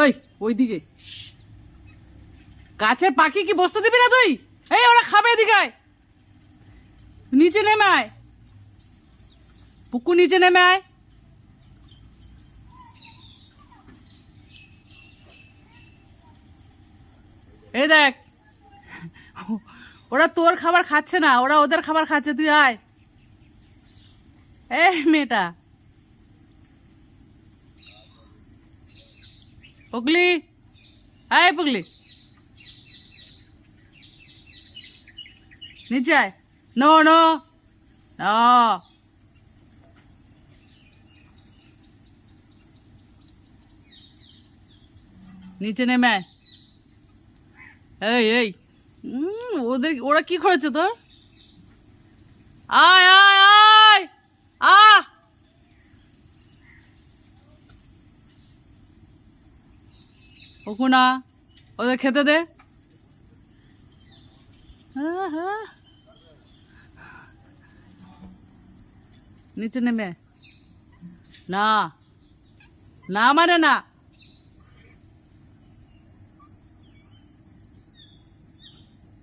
ওই ওইদিকে। গাছের পাখি কি বসতে দিবি না তুই? এই, ওরা খাবে এদিকে নিচে নেমে আয়। পুকু নিচে নেমে আয়। এই দেখ, ওরা তোর খাবার খাচ্ছে না, ওরা ওদের খাবার খাচ্ছে, তুই আয়। এই মেয়েটা। পুগলি? আয় পুগলি। নিচে আয়। No no. নিচে নেমে আয়। এই এই। ওদের ওরা কি করেছে তোর? আয় আয় আয়। আ ওকুনা ওদের খেতে দে। নিচে নেমে। না না মানে না।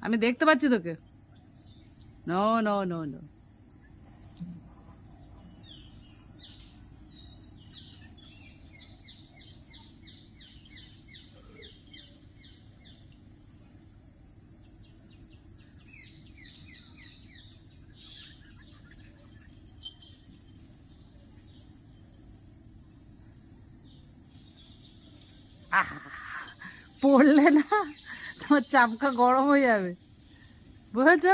আমি দেখতে পাচ্ছি তোকে। নো নো নো নো পড়লে না তোমার চামকা গরম হয়ে যাবে। বুঝেছ?